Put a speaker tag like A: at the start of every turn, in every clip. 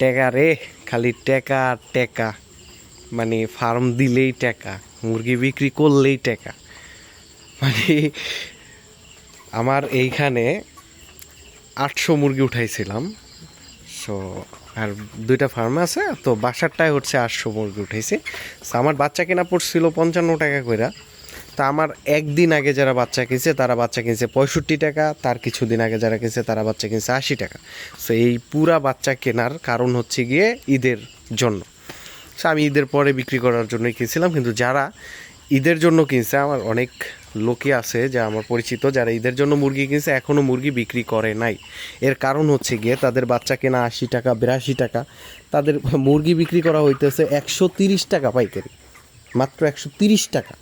A: টেকা রে, খালি টেকা টেকা। মানে ফার্ম দিলেই টাকা, মুরগি বিক্রি করলেই টাকা। মানে আমার এইখানে আটশো মুরগি উঠাইছিলাম। সো আর দুইটা ফার্ম আছে, তো বাসারটায় হচ্ছে আটশো মুরগি উঠাইছি। আমার বাচ্চা কেনা পড়ছিল পঞ্চান্ন টাকা কইরা। তা আমার একদিন আগে যারা বাচ্চা কিনছে, তারা বাচ্চা কিনছে পঁয়ষট্টি টাকা, তার কিছুদিন আগে যারা কিনছে, তারা বাচ্চা কিনছে আশি টাকা। সো এই পুরা বাচ্চা কেনার কারণ হচ্ছে গিয়ে ঈদের জন্য। সো আমি ঈদের পরে বিক্রি করার জন্যই কিনছিলাম, কিন্তু যারা ঈদের জন্য কিনছে, আমার অনেক লোকই আছে যা আমার পরিচিত, যারা ঈদের জন্য মুরগি কিনছে এখনও মুরগি বিক্রি করে নাই। এর কারণ হচ্ছে গিয়ে তাদের বাচ্চা কেনা আশি টাকা, বিরাশি টাকা, তাদের মুরগি বিক্রি করা হইতেছে একশো তিরিশ টাকা পাইকারি, মাত্র একশো তিরিশ টাকা।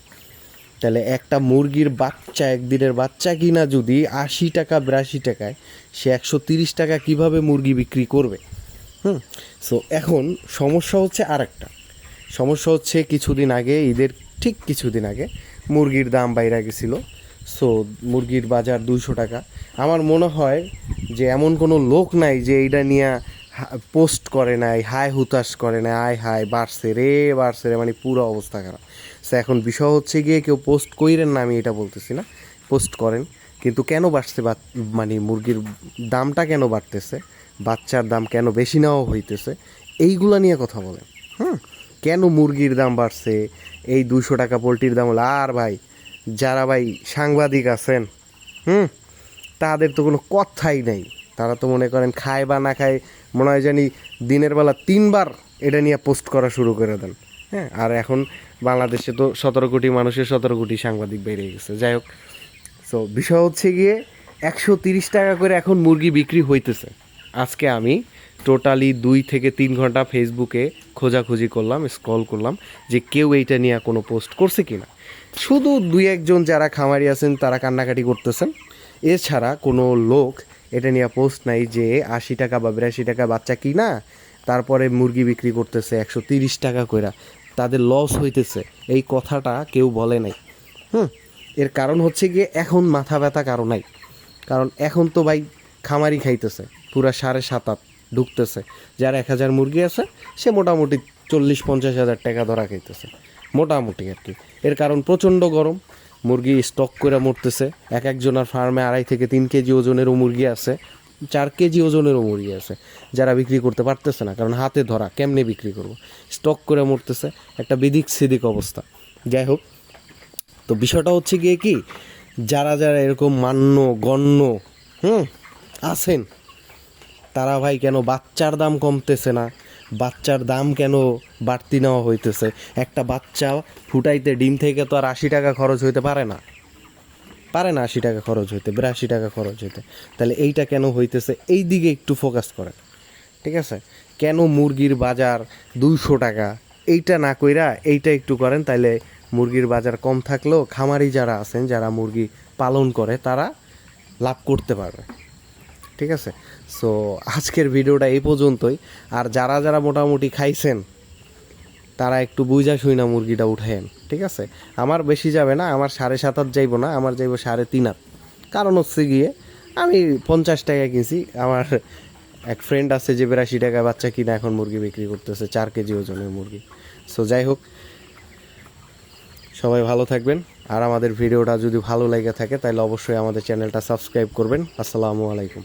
A: তাহলে একটা মুরগির বাচ্চা একদিনের বাচ্চা কিনা যদি আশি টাকা, বিরাশি টাকায়, সে একশো তিরিশ টাকা কীভাবে মুরগি বিক্রি করবে? হুম সো এখন সমস্যা হচ্ছে আরেকটা। সমস্যা হচ্ছে কিছুদিন আগে, ঈদের ঠিক কিছুদিন আগে, মুরগির দাম বাইরে গেছিল। সো মুরগির বাজার দুইশো টাকা। আমার মনে হয় যে এমন কোনো লোক নাই যে এইটা নিয়ে পোস্ট করে নাই হাই হুতাশ করে নাই, আয় হায়, বাড়ছে রে বাড়ছে রে মানে পুরো অবস্থা খারাপ। সো এখন বিষয় হচ্ছে গিয়ে কেউ পোস্ট কইরেন না, আমি এটা বলতেছি না, পোস্ট করেন। কিন্তু কেন বাড়ছে মানে মুরগির দামটা কেন বাড়তেছে, বাচ্চার দাম কেন বেশি নেওয়া হইতেছে, এইগুলা নিয়ে কথা বলেন। হুম? কেন মুরগির দাম বাড়ছে, এই দুশো টাকা পোলট্রির দাম হলো, আর ভাই, যারা ভাই সাংবাদিক আছেন, হুম? তাদের তো কোনো কথাই নাই। তারা তো মনে করেন খায় বা না খায়, মনে হয় জানি দিনের বেলা তিনবার এটা নিয়ে পোস্ট করা শুরু করে দেন। হ্যাঁ আর এখন বাংলাদেশে তো সতেরো কোটি মানুষের সতেরো কোটি সাংবাদিক বেড়ে গেছে। যাই হোক সো বিষয় হচ্ছে গিয়ে একশো তিরিশ টাকা করে এখন মুরগি বিক্রি হইতেছে। আজকে আমি টোটালি দুই থেকে তিন ঘণ্টা ফেসবুকে খোঁজাখুঁজি করলাম স্ক্রল করলাম যে কেউ এইটা নিয়ে কোনো পোস্ট করছে কি না শুধু দুই একজন যারা খামারি আছেন, তারা কান্নাকাটি করতেছেন। এছাড়া কোনো লোক এটা নিয়ে পোস্ট নাই যে আশি টাকা বা বিরাশি টাকা বাচ্চা কিনা, তারপরে মুরগি বিক্রি করতেছে একশো তিরিশ টাকা কইরা। তাদের লস হইতেছে। এই কথাটা কেউ বলে নাই। হুম? এর কারণ হচ্ছে গিয়ে এখন মাথা ব্যথা কারও নাই। কারণ এখন তো ভাই খামারি খাইতেছে, পুরা সাড়ে সাত আট ঢুকতেছে। যার এক হাজার মুরগি আছে, সে মোটামুটি চল্লিশ পঞ্চাশ হাজার টাকা ধরা খাইতেছে। মোটামুটি আর কি। এর কারণ প্রচণ্ড গরম। মুরগি স্টক করে মরতেছে। এক একজনের ফার্মে আড়াই থেকে তিন কেজি ওজনেরও মুরগি আছে, চার কেজি ওজনেরও মুরগি আছে, যারা বিক্রি করতে পারতেছে না, কারণ হাতে ধরা, কেমনে বিক্রি করব? স্টক করে মরতেছে, একটা বিদিক সিদিক অবস্থা। যাই হোক, তো বিষয়টা হচ্ছে গিয়ে কি, যারা যারা এরকম মান্য, গণ্য, হুম, আছেন, তারা ভাই কেন বাচ্চার দাম কমতেছে না? বাচ্চার দাম কেন বাড়তি নেওয়া হইতেছে? একটা বাচ্চা ফুটাইতে ডিম থেকে তো আর আশি টাকা খরচ হইতে পারে না। পারে না আশি টাকা খরচ হইতে, বিরাশি টাকা খরচ হইতে। তাহলে এইটা কেন হইতেছে? এই দিকে একটু ফোকাস করেন। ঠিক আছে? কেন মুরগির বাজার দুইশো টাকা? এইটা না কইরা এইটা একটু করেন, তাইলে মুরগির বাজার কম থাকলেও খামারি যারা আছেন, যারা মুরগি পালন করে, তারা লাভ করতে পারবে। ঠিক আছে? সো আজকের ভিডিওটা এই পর্যন্তই। আর যারা যারা মোটামুটি খাইছেন, তারা একটু বুঝা শুই না মুরগিটা উঠায়েন, ঠিক আছে? আমার বেশি যাবে না, আমার সাড়ে সাত হাত যাইবো না, আমার যাইবো সাড়ে তিন হাত। কারণ হচ্ছে গিয়ে, আমি পঞ্চাশ টাকা কিনছি, আমার এক ফ্রেন্ড আছে যে বিরাশি টাকা বাচ্চা কিনা এখন মুরগি বিক্রি করতেছে, চার কেজি ওজনের মুরগি। সো যাই হোক, সবাই ভালো থাকবেন। আর আমাদের ভিডিওটা যদি ভালো লেগে থাকে, তাহলে অবশ্যই আমাদের চ্যানেলটা সাবস্ক্রাইব করবেন। আসসালামু আলাইকুম।